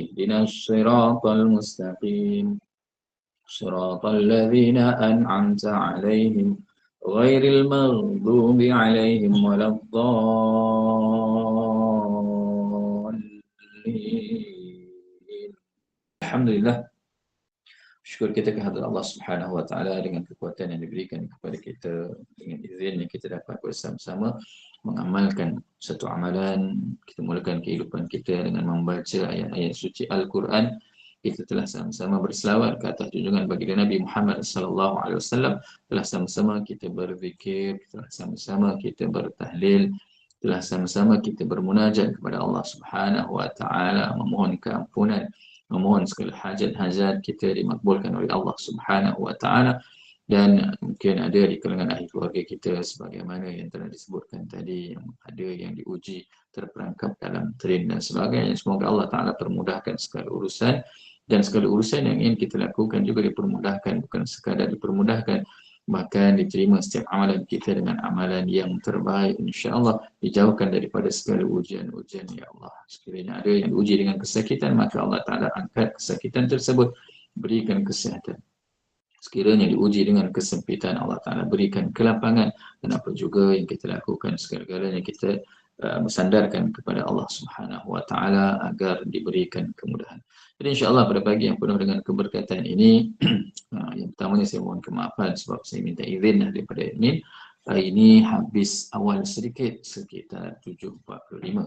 اهدنا الصراط المستقيم صراط الذين أنعمت عليهم غير المغضوب عليهم ولا الضالين الحمد لله Syukur kita kehadirat Allah Subhanahu Wa Taala dengan kekuatan yang diberikan kepada kita dengan izin yang kita dapat bersama-sama mengamalkan satu amalan kita mulakan kehidupan kita dengan membaca ayat-ayat suci Al-Quran kita telah sama-sama berselawat ke atas junjungan baginda Nabi Muhammad sallallahu alaihi wasallam telah sama-sama kita berzikir telah sama-sama kita bertahlil telah sama-sama kita bermunajat kepada Allah Subhanahu wa taala memohon keampunan memohon segala hajat-hajat kita dimakbulkan oleh Allah Subhanahu wa taala dan mungkin ada di kalangan ahli keluarga kita sebagaimana yang telah disebutkan tadi yang ada yang diuji terperangkap dalam train dan sebagainya. Semoga Allah Ta'ala permudahkan segala urusan. Dan segala urusan yang ingin kita lakukan juga dipermudahkan bukan sekadar dipermudahkan bahkan diterima setiap amalan kita dengan amalan yang terbaik insyaAllah. Dijauhkan daripada segala ujian-ujian ya Allah. Sekiranya ada yang diuji dengan kesakitan maka Allah Ta'ala angkat kesakitan tersebut berikan kesehatan sekiranya diuji dengan kesempitan Allah Ta'ala berikan kelapangan dan apa juga yang kita lakukan segala-galanya kita uh, bersandarkan kepada Allah Subhanahu Wa Ta'ala agar diberikan kemudahan. Jadi insyaAllah pada pagi yang penuh dengan keberkatan ini uh, yang pertamanya saya mohon kemaafan sebab saya minta izin daripada admin. Hari ini habis awal sedikit sekitar 7.45 uh,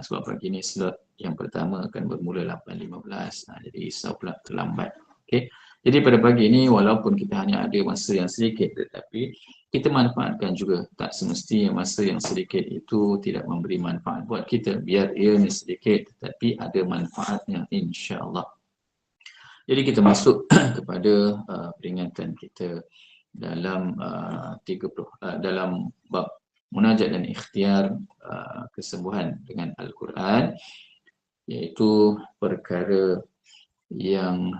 sebab pagi ini slot yang pertama akan bermula 8.15 uh, jadi risau pula terlambat. Okay. Jadi pada pagi ini walaupun kita hanya ada masa yang sedikit tetapi kita manfaatkan juga tak semestinya masa yang sedikit itu tidak memberi manfaat buat kita biar ia ni sedikit tetapi ada manfaatnya insya-Allah. Jadi kita masuk kepada uh, peringatan kita dalam uh, 30 uh, dalam bab munajat dan ikhtiar uh, kesembuhan dengan al-Quran iaitu perkara yang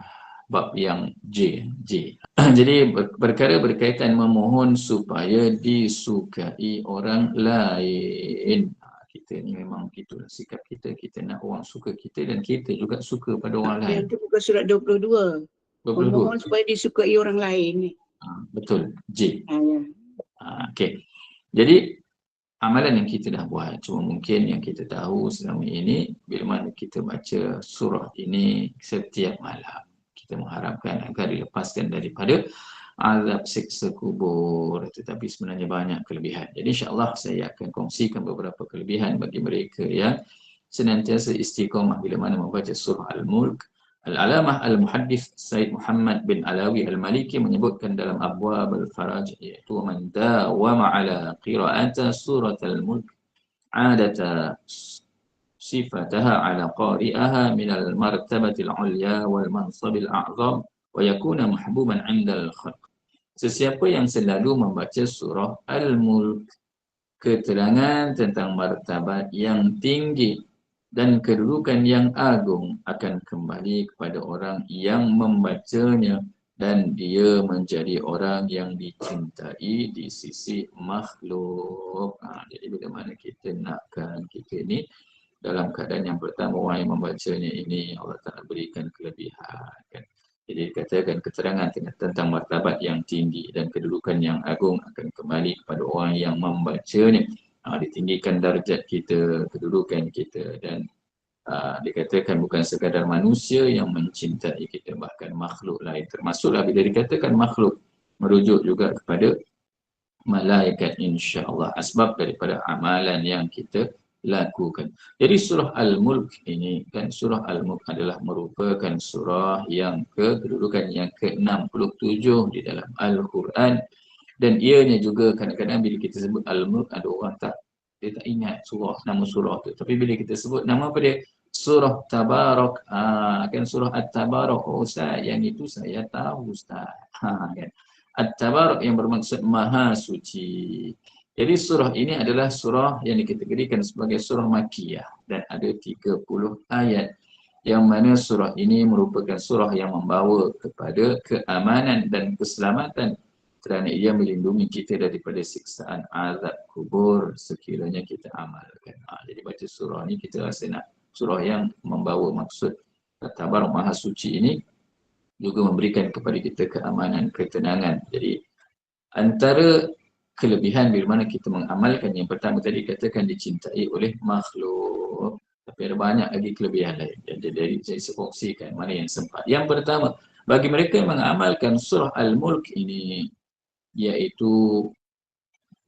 bab yang J. J. Jadi perkara berkaitan memohon supaya disukai orang lain. Ha, kita ni memang itulah sikap kita. Kita nak orang suka kita dan kita juga suka pada orang lain. Yang tu bukan surat 22. 22. Memohon supaya disukai orang lain. Ha, betul. J. Ha, ya. Ha, okay. Jadi amalan yang kita dah buat cuma mungkin yang kita tahu selama ini bila mana kita baca surah ini setiap malam kita mengharapkan agar dilepaskan daripada azab siksa kubur. Tetapi sebenarnya banyak kelebihan. Jadi insyaAllah saya akan kongsikan beberapa kelebihan bagi mereka yang senantiasa istiqamah bila mana membaca surah Al-Mulk. Al-Alamah Al-Muhaddith Said Muhammad bin Alawi Al-Maliki menyebutkan dalam Abwab Al-Faraj iaitu dawama ala qira'ata surat Al-Mulk adata sifataha ala qari'aha min al martabati al ulya wal mansabi al a'zam wa yakuna mahbuban 'inda al khalq sesiapa yang selalu membaca surah al mulk keterangan tentang martabat yang tinggi dan kedudukan yang agung akan kembali kepada orang yang membacanya dan dia menjadi orang yang dicintai di sisi makhluk. Ha, jadi bagaimana kita nakkan kita ni dalam keadaan yang pertama orang yang membacanya ini Allah Ta'ala berikan kelebihan kan. Jadi dikatakan keterangan tentang martabat yang tinggi dan kedudukan yang agung akan kembali kepada orang yang membacanya. Ha, ditinggikan darjat kita, kedudukan kita dan ha, dikatakan bukan sekadar manusia yang mencintai kita bahkan makhluk lain. Termasuklah bila dikatakan makhluk merujuk juga kepada malaikat insya-Allah asbab daripada amalan yang kita lakukan. Jadi surah Al-Mulk ini kan surah Al-Mulk adalah merupakan surah yang ke kedudukan yang ke-67 di dalam Al-Quran dan ianya juga kadang-kadang bila kita sebut Al-Mulk ada orang tak dia tak ingat surah nama surah tu tapi bila kita sebut nama apa dia surah Tabarak. Ha, kan surah At-Tabarak. Oh Ustaz, yang itu saya tahu Ustaz. Ha, kan. At-Tabarak yang bermaksud Maha Suci. Jadi surah ini adalah surah yang dikategorikan sebagai surah Makiyah dan ada 30 ayat yang mana surah ini merupakan surah yang membawa kepada keamanan dan keselamatan kerana ia melindungi kita daripada siksaan azab kubur sekiranya kita amalkan. Ha, jadi baca surah ini kita rasa nak surah yang membawa maksud Tabar Maha Suci ini juga memberikan kepada kita keamanan, ketenangan. Jadi antara kelebihan bila mana kita mengamalkan yang pertama tadi katakan dicintai oleh makhluk. Tapi ada banyak lagi kelebihan lain jadi dari saya sekongsikan mana yang sempat. Yang pertama bagi mereka yang mengamalkan surah Al-Mulk ini iaitu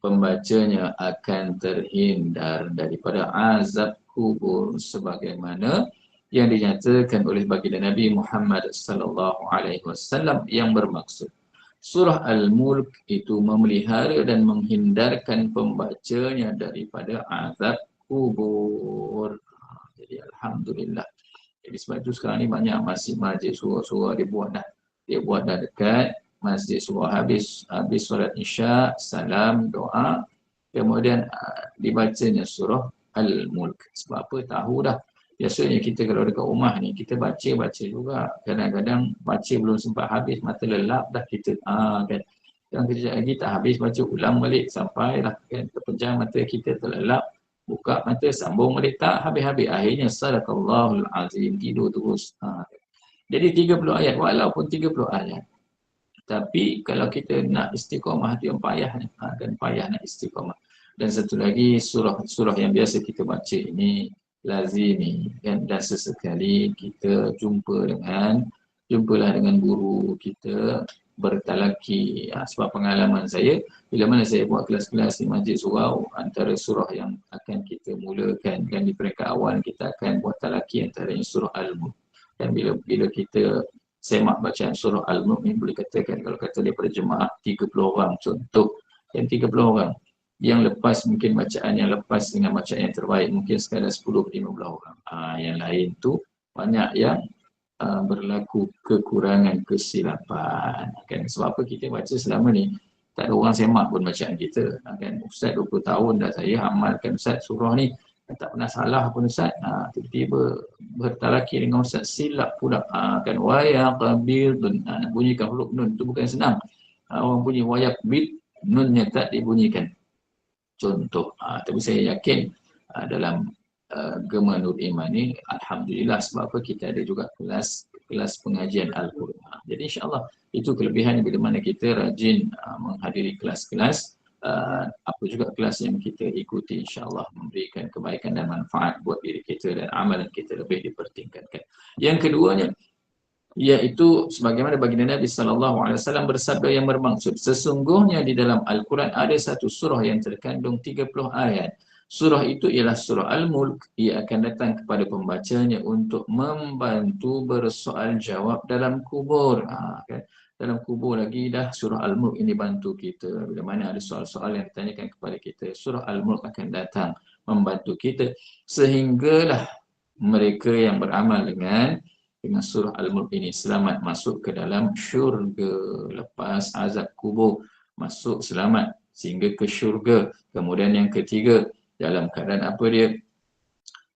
pembacanya akan terhindar daripada azab kubur sebagaimana yang dinyatakan oleh baginda Nabi Muhammad sallallahu alaihi wasallam yang bermaksud surah Al-Mulk itu memelihara dan menghindarkan pembacanya daripada azab kubur. Jadi Alhamdulillah. Jadi sebab itu sekarang ni banyak masjid-masjid surah-surah dia buat dah. Dia buat dah dekat masjid surah habis habis solat isya, salam, doa. Kemudian uh, dibacanya surah Al-Mulk. Sebab apa? Tahu dah biasanya kita kalau dekat rumah ni kita baca baca juga. Kadang-kadang baca belum sempat habis mata lelap dah kita ah kan? Yang kejap lagi tak habis baca ulang balik sampai lah kan? Terpejam mata kita terlelap buka mata sambung balik tak habis-habis. Akhirnya sadaqallahul azim tidur terus ha. jadi 30 ayat walaupun 30 ayat tapi kalau kita nak istiqamah tu yang payah ni ha, kan? Payah nak istiqamah. Dan satu lagi surah surah yang biasa kita baca ini lazimi kan? Dan sesekali kita jumpa dengan jumpalah dengan guru kita bertalaki. Ya, sebab pengalaman saya bila mana saya buat kelas-kelas di Masjid Surau antara surah yang akan kita mulakan dan di peringkat awal kita akan buat talaki antara surah Al-Mulk. Dan bila bila kita semak bacaan surah Al-Mulk ni boleh katakan kalau kata daripada jemaah 30 orang contoh. Yang 30 orang yang lepas mungkin bacaan yang lepas dengan bacaan yang terbaik mungkin sekadar 10-15 orang. Uh, yang lain tu banyak yang uh, berlaku kekurangan kesilapan. Kan? Sebab apa kita baca selama ni tak ada orang semak pun bacaan kita. Kan? Ustaz 20 tahun dah saya amalkan Ustaz surah ni tak pernah salah pun Ustaz. Uh, tiba-tiba bertalaki dengan Ustaz silap pula. Uh, kan? Wayak bil dun. Nak bunyikan huruf nun tu bukan senang. Uh, orang bunyi wayak bil nunnya tak dibunyikan contoh. Ha, tapi saya yakin uh, dalam uh, Gema Nur Iman ni Alhamdulillah sebab apa kita ada juga kelas kelas pengajian Al-Quran. Ha, jadi insyaAllah itu kelebihan bila mana kita rajin uh, menghadiri kelas-kelas uh, apa juga kelas yang kita ikuti insyaAllah memberikan kebaikan dan manfaat buat diri kita dan amalan kita lebih dipertingkatkan. Yang keduanya, iaitu sebagaimana baginda Nabi sallallahu alaihi wasallam bersabda yang bermaksud sesungguhnya di dalam al-Quran ada satu surah yang terkandung 30 ayat. Surah itu ialah surah Al-Mulk. Ia akan datang kepada pembacanya untuk membantu bersoal jawab dalam kubur. Ha, kan? Dalam kubur lagi dah surah Al-Mulk ini bantu kita. Bila mana ada soal-soal yang ditanyakan kepada kita, surah Al-Mulk akan datang membantu kita sehinggalah mereka yang beramal dengan dengan surah Al-Mulk ini selamat masuk ke dalam syurga lepas azab kubur masuk selamat sehingga ke syurga kemudian yang ketiga dalam keadaan apa dia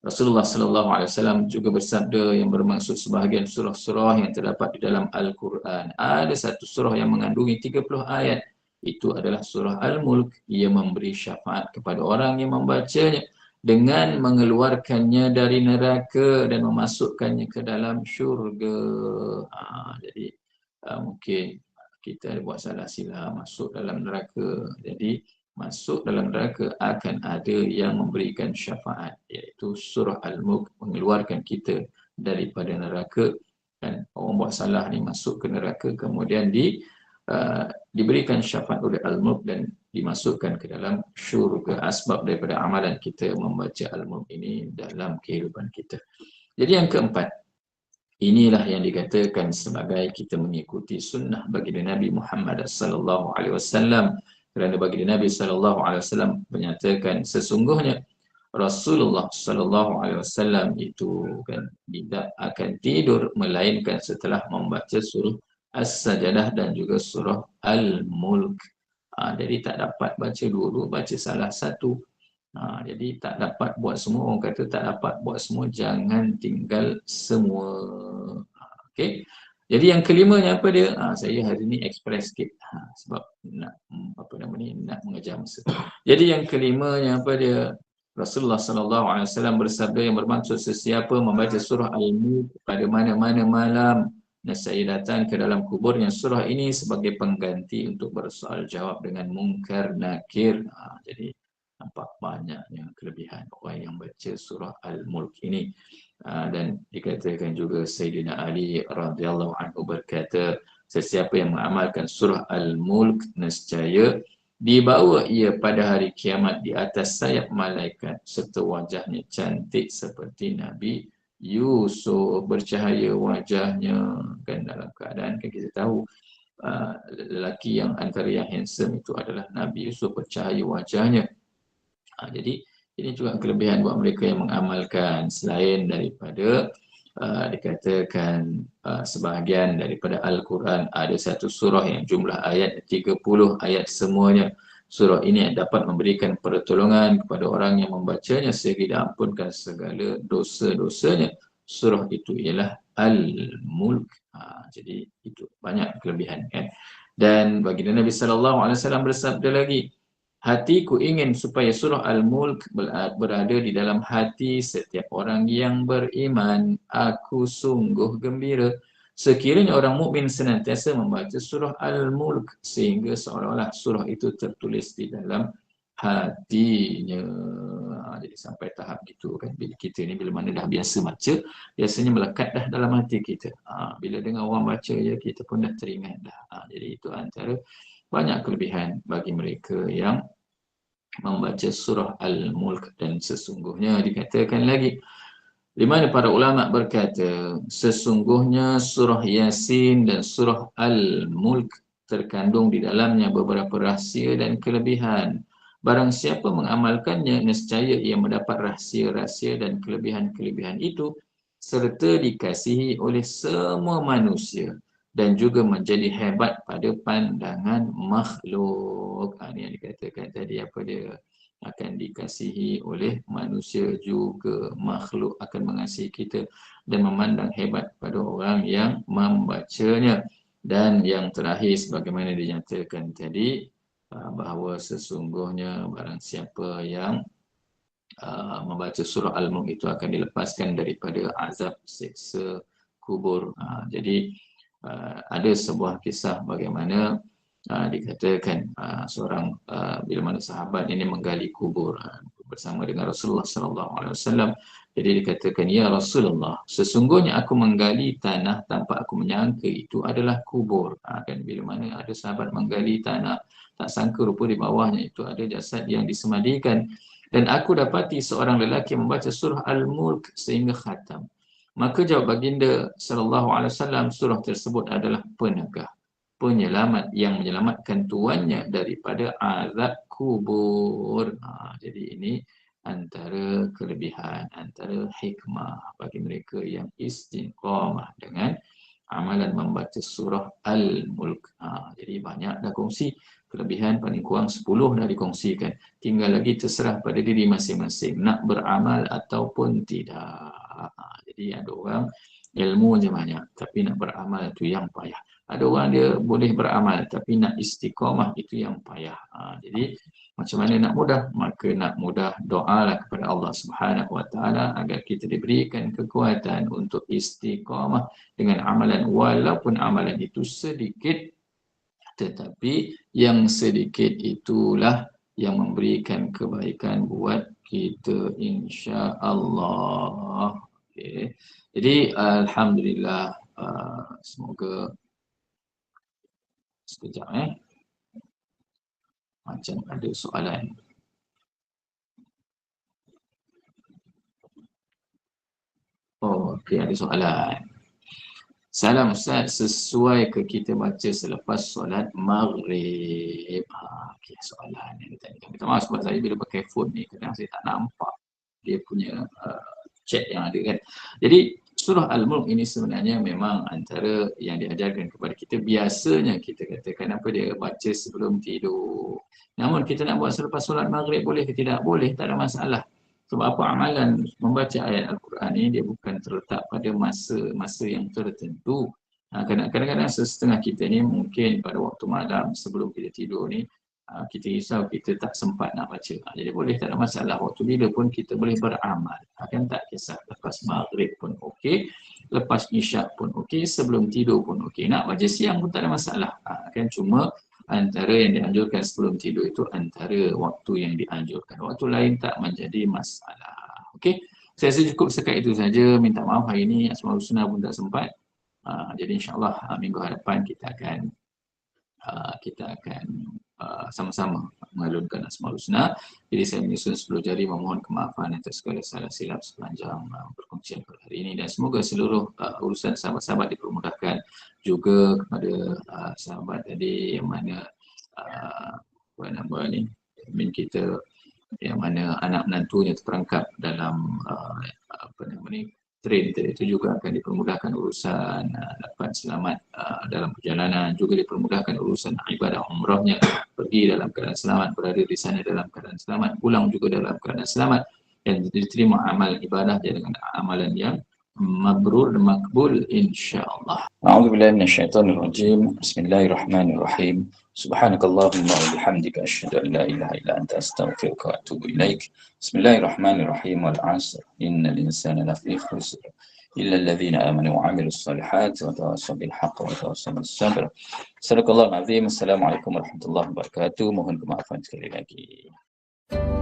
Rasulullah sallallahu alaihi wasallam juga bersabda yang bermaksud sebahagian surah-surah yang terdapat di dalam Al-Quran. Ada satu surah yang mengandungi 30 ayat. Itu adalah surah Al-Mulk. Ia memberi syafaat kepada orang yang membacanya dengan mengeluarkannya dari neraka dan memasukkannya ke dalam syurga. Ha, jadi uh, mungkin kita buat salah sila masuk dalam neraka. Jadi masuk dalam neraka akan ada yang memberikan syafaat iaitu surah Al-Mulk mengeluarkan kita daripada neraka dan orang buat salah ni masuk ke neraka kemudian di uh, diberikan syafaat oleh Al-Mulk dan dimasukkan ke dalam syurga asbab daripada amalan kita membaca al-mulk ini dalam kehidupan kita. Jadi yang keempat, inilah yang dikatakan sebagai kita mengikuti sunnah bagi Nabi Muhammad sallallahu alaihi wasallam kerana bagi Nabi sallallahu alaihi wasallam menyatakan sesungguhnya Rasulullah sallallahu alaihi wasallam itu kan tidak akan tidur melainkan setelah membaca surah As-Sajdah dan juga surah Al-Mulk. Ha, jadi tak dapat baca dua-dua, baca salah satu. Ha, jadi tak dapat buat semua, orang kata tak dapat buat semua, jangan tinggal semua. Ha, okay. Jadi yang kelimanya apa dia? Ha, saya hari ni express sikit ha, sebab nak apa nama ni nak mengajar masa. Jadi yang kelimanya apa dia? Rasulullah sallallahu alaihi wasallam bersabda yang bermaksud sesiapa membaca surah Al-Mulk pada mana-mana malam datang ke dalam kuburnya surah ini sebagai pengganti untuk bersoal jawab dengan mungkar nakir. Ha, jadi nampak banyaknya kelebihan orang yang baca surah Al-Mulk ini. Ah, dan dikatakan juga Sayyidina Ali radhiyallahu anhu berkata sesiapa yang mengamalkan surah Al-Mulk nescaya dibawa ia pada hari kiamat di atas sayap malaikat serta wajahnya cantik seperti Nabi Yusuf bercahaya wajahnya kan dalam keadaan kan kita tahu uh, lelaki yang antara yang handsome itu adalah Nabi Yusuf bercahaya wajahnya uh, jadi ini juga kelebihan buat mereka yang mengamalkan selain daripada uh, dikatakan uh, sebahagian daripada Al-Quran ada satu surah yang jumlah ayat 30 ayat semuanya. Surah ini dapat memberikan pertolongan kepada orang yang membacanya sehingga diampunkan segala dosa-dosanya. Surah itu ialah Al-Mulk. Ha, jadi itu banyak kelebihan kan. Dan baginda Nabi sallallahu alaihi wasallam bersabda lagi, Hatiku ingin supaya surah Al-Mulk berada di dalam hati setiap orang yang beriman. Aku sungguh gembira. Sekiranya orang mukmin senantiasa membaca surah Al-Mulk sehingga seolah-olah surah itu tertulis di dalam hatinya. Ha, jadi sampai tahap gitu kan. Bila kita ni bila mana dah biasa baca, biasanya melekat dah dalam hati kita. Ha, bila dengar orang baca ya kita pun dah teringat dah. Ha, jadi itu antara banyak kelebihan bagi mereka yang membaca surah Al-Mulk dan sesungguhnya dikatakan lagi di mana para ulama berkata sesungguhnya surah Yasin dan surah Al-Mulk terkandung di dalamnya beberapa rahsia dan kelebihan barang siapa mengamalkannya nescaya ia mendapat rahsia-rahsia dan kelebihan-kelebihan itu serta dikasihi oleh semua manusia dan juga menjadi hebat pada pandangan makhluk. Ha, ini yang dikatakan tadi apa dia akan dikasihi oleh manusia juga makhluk akan mengasihi kita dan memandang hebat pada orang yang membacanya. Dan yang terakhir sebagaimana dinyatakan tadi ha, bahawa sesungguhnya barang siapa yang uh, membaca surah Al-Mulk itu akan dilepaskan daripada azab seksa kubur. Uh, jadi ada sebuah kisah bagaimana uh, dikatakan uh, seorang uh, bila mana sahabat ini menggali kubur uh, bersama dengan Rasulullah sallallahu alaihi wasallam. Jadi dikatakan ya Rasulullah sesungguhnya aku menggali tanah tanpa aku menyangka itu adalah kubur. Uh, kan bila mana ada sahabat menggali tanah tak sangka rupa di bawahnya itu ada jasad yang disemadikan. Dan aku dapati seorang lelaki membaca surah Al-Mulk sehingga khatam. Maka jawab baginda sallallahu alaihi wasallam surah tersebut adalah penegah, penyelamat yang menyelamatkan tuannya daripada azab kubur. Ha, jadi ini antara kelebihan, antara hikmah bagi mereka yang istiqamah dengan amalan membaca surah Al-Mulk. Ha, jadi banyak dah kongsi kelebihan paling kurang 10 dah dikongsikan. Tinggal lagi terserah pada diri masing-masing nak beramal ataupun tidak. Ha, jadi ada orang ilmu je banyak tapi nak beramal tu yang payah. Ada orang dia boleh beramal tapi nak istiqamah itu yang payah. Ha, jadi macam mana nak mudah? Maka nak mudah doalah kepada Allah Subhanahu Wa Taala agar kita diberikan kekuatan untuk istiqamah dengan amalan walaupun amalan itu sedikit tetapi yang sedikit itulah yang memberikan kebaikan buat kita insya Allah. Okay. Jadi alhamdulillah uh, semoga sekejap eh macam ada soalan. Oh, okey ada soalan. Salam Ustaz, sesuai ke kita baca selepas solat maghrib? Ha, okey soalan yang ditanya. Minta maaf sebab saya bila pakai phone ni kadang saya tak nampak dia punya uh, chat yang ada kan. Jadi surah Al-Mulk ini sebenarnya memang antara yang diajarkan kepada kita biasanya kita katakan apa dia baca sebelum tidur. Namun kita nak buat selepas solat maghrib boleh ke tidak? Boleh, tak ada masalah. Sebab apa amalan membaca ayat Al-Quran ini dia bukan terletak pada masa-masa yang tertentu. Ha, kadang-kadang setengah kita ni mungkin pada waktu malam sebelum kita tidur ni ha, kita risau kita tak sempat nak baca. Ha, jadi boleh tak ada masalah waktu bila pun kita boleh beramal. Kan tak kisah lepas maghrib pun okey, lepas isyak pun okey, sebelum tidur pun okey. Nak baca siang pun tak ada masalah. Kan cuma antara yang dianjurkan sebelum tidur itu antara waktu yang dianjurkan. Waktu lain tak menjadi masalah. Okey. Saya rasa cukup sekat itu saja. Minta maaf hari ini Asmaul Husna pun tak sempat. Jadi insyaAllah minggu hadapan kita akan kita akan uh, sama-sama mengalunkan Asmaul Husna. Jadi saya menyusun 10 jari memohon kemaafan atas segala salah silap sepanjang uh, perkongsian pada hari ini dan semoga seluruh uh, urusan sahabat-sahabat dipermudahkan juga kepada uh, sahabat tadi yang mana uh, apa nama ni admin kita yang mana anak menantunya terperangkap dalam uh, apa nama ni train itu juga akan dipermudahkan urusan uh, dapat selamat uh, dalam perjalanan. Juga dipermudahkan urusan ibadah umrahnya. Pergi dalam keadaan selamat berada di sana dalam keadaan selamat. Pulang juga dalam keadaan selamat. Dan diterima amal ibadah dia dengan amalan yang مبرور مقبول إن شاء الله. أعوذ بالله من الشيطان الرجيم. بسم الله الرحمن الرحيم. سبحانك اللهم وبحمدك أشهد أن لا إله إلا أنت أستغفرك وأتوب إليك. بسم الله الرحمن الرحيم. والعصر. إن الإنسان لفي خسر. إلا الذين آمنوا وعملوا الصالحات وتواصوا بالحق وتواصوا بالصبر. صدق الله العظيم. السلام عليكم ورحمة الله وبركاته. mohon kemaafan thank you